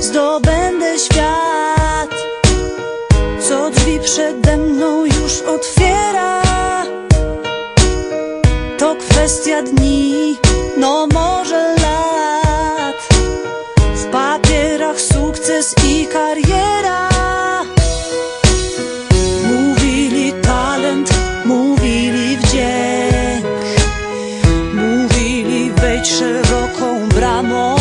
zdobędę świat. Co drzwi przede mną już otwiera. To kwestia dni, no może lat. W papierach sukces i kariera. Mówili talent, mówili wdzięk. Mówili wejdź szeroką bramą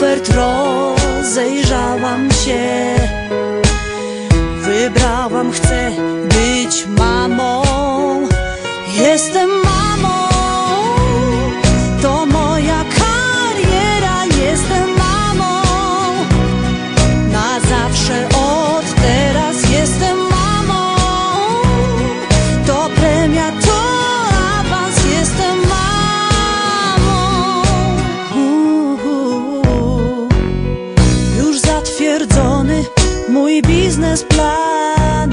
ofert rozejrzałam się. Wybrałam, chcę być mamą. Jestem mamą biznesplan.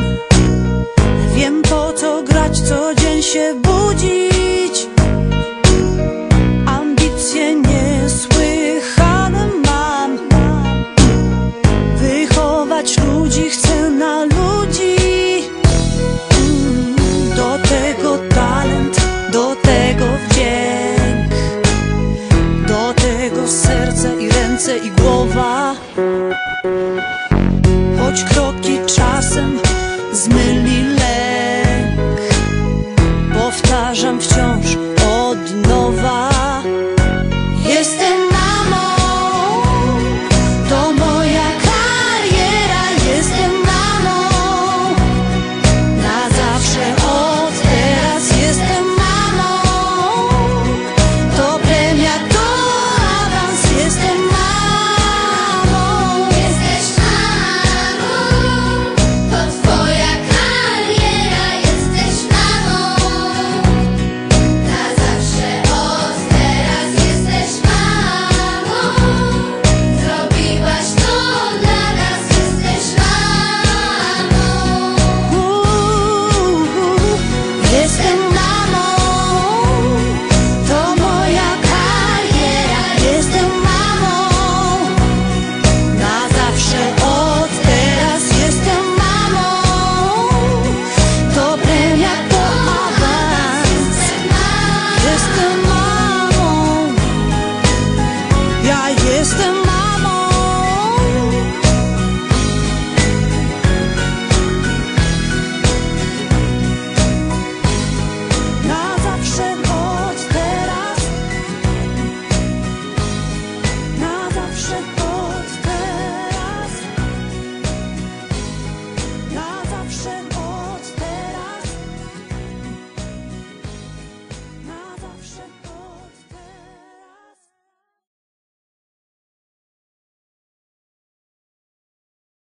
Wiem po co grać, co dzień się budzić. Ambicje niesłychane mam. Wychować ludzi chcę na ludzi. Mm, Do tego talent, do tego wdzięk. Do tego serce i ręce i głowa Choć kroki czasem zmyli